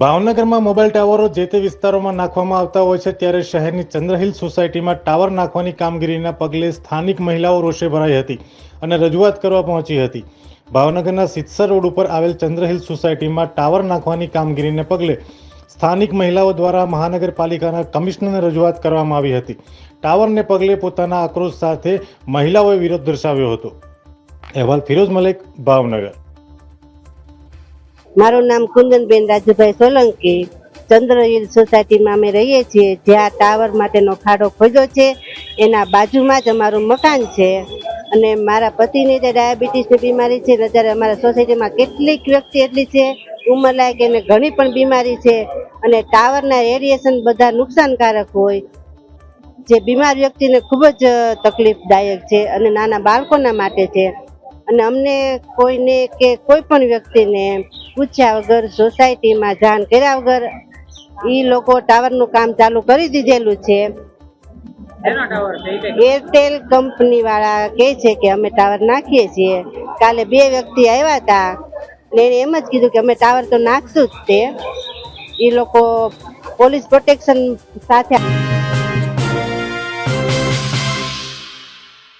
ભાવનગરમાં મોબાઈલ ટાવરો જે તે વિસ્તારોમાં નાખવામાં આવતા હોય છે, ત્યારે શહેરની ચંદ્રહિલ સોસાયટીમાં ટાવર નાખવાની કામગીરીના પગલે સ્થાનિક મહિલાઓ રોષે ભરાઈ હતી અને રજૂઆત કરવા પહોંચી હતી. ભાવનગરના સિત્સર રોડ ઉપર આવેલ ચંદ્રહિલ સોસાયટીમાં ટાવર નાખવાની કામગીરીને પગલે સ્થાનિક મહિલાઓ દ્વારા મહાનગરપાલિકાના કમિશનરને રજૂઆત કરવામાં આવી હતી. ટાવરને પગલે પોતાના આક્રોશ સાથે મહિલાઓએ વિરોધ દર્શાવ્યો હતો. અહેવાલ ફિરોઝ મલેક, ભાવનગર. મારું નામ કુંદનબેન રાજુભાઈ સોલંકી. ચંદ્રહિલ સોસાયટીમાં અમે રહીએ છીએ. જ્યાં ટાવર માટેનો ખાડો ખોદ્યો છે. એના બાજુમાં જ અમારું મકાન છે. અને મારા પતિને જે ડાયાબિટીસની બીમારી છે, ને અત્યારે અમારા સોસાયટીમાં કેટલીક વ્યક્તિ એટલી છે ઉંમરલાયક એને ઘણી પણ બીમારી છે. અને ટાવરના રેડિયેશન બધા નુકસાનકારક હોય, જે બીમાર વ્યક્તિને ખૂબ જ તકલીફદાયક છે અને નાના બાળકોના માટે છે. અને અમને કોઈને કે કોઈ પણ વ્યક્તિને પૂછ્યા વગર સોસાયટીમાં જાણ કર્યા વગર એ લોકો ટાવરનું કામ ચાલુ કરી દીધેલું છે. એરટેલ કંપની વાળા કહે છે કે અમે ટાવર નાખીએ છીએ. કાલે બે વ્યક્તિ આવ્યા હતા, ને એમ જ કીધું કે અમે ટાવર તો નાખશું જ તે. એ લોકો પોલીસ પ્રોટેક્શન સાથે